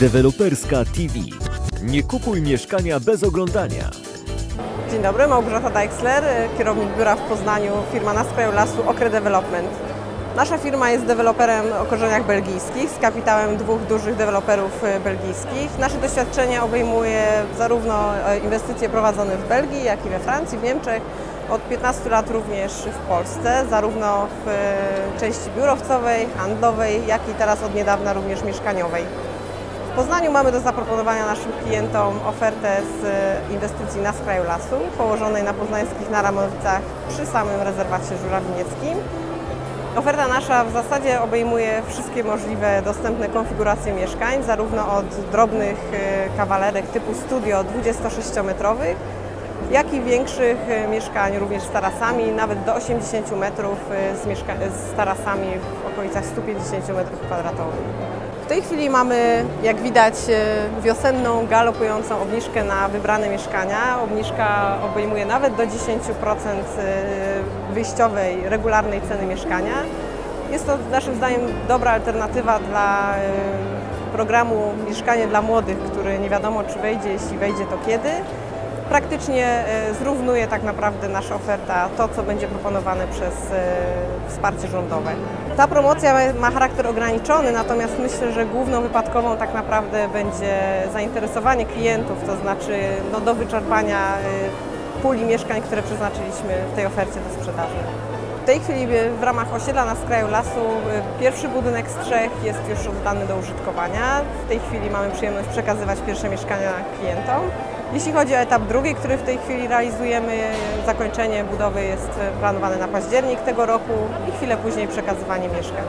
Deweloperska TV. Nie kupuj mieszkania bez oglądania. Dzień dobry, Małgorzata Deixler, kierownik biura w Poznaniu, firma na skraju lasu Okre Development. Nasza firma jest deweloperem o korzeniach belgijskich z kapitałem dwóch dużych deweloperów e, belgijskich. Nasze doświadczenie obejmuje zarówno e, inwestycje prowadzone w Belgii, jak i we Francji, w Niemczech. Od 15 lat również w Polsce, zarówno w części biurowcowej, handlowej, jak i teraz od niedawna również mieszkaniowej. Poznaniu mamy do zaproponowania naszym klientom ofertę z e, inwestycji na skraju lasu, położonej na poznańskich Naramowicach przy samym rezerwacie żurawinieckim. Oferta nasza w zasadzie obejmuje wszystkie możliwe dostępne konfiguracje mieszkań, zarówno od drobnych e, kawalerek typu studio 26-metrowych, jak i większych e, mieszkań również z tarasami, nawet do 80 metrów e, z, mieszka- z tarasami w okolicach 150 metrów kwadratowych. W tej chwili mamy, jak widać, e, wiosenną, galopującą obniżkę na wybrane mieszkania. Obniżka obejmuje nawet do 10% e, wyjściowej, regularnej ceny mieszkania. Jest to naszym zdaniem dobra alternatywa dla e, programu Mieszkanie dla Młodych, który nie wiadomo czy wejdzie, jeśli wejdzie to kiedy. Praktycznie e, zrównuje tak naprawdę nasza oferta to, co będzie proponowane przez e, wsparcie rządowe. Ta promocja ma charakter ograniczony, natomiast myślę, że główną wypadkową tak naprawdę będzie zainteresowanie klientów, to znaczy no, do wyczerpania e, puli mieszkań, które przeznaczyliśmy w tej ofercie do sprzedaży. W tej chwili w ramach osiedla na skraju lasu pierwszy budynek z trzech jest już oddany do użytkowania. W tej chwili mamy przyjemność przekazywać pierwsze mieszkania klientom. Jeśli chodzi o etap drugi, który w tej chwili realizujemy, zakończenie budowy jest planowane na październik tego roku i chwilę później przekazywanie mieszkań.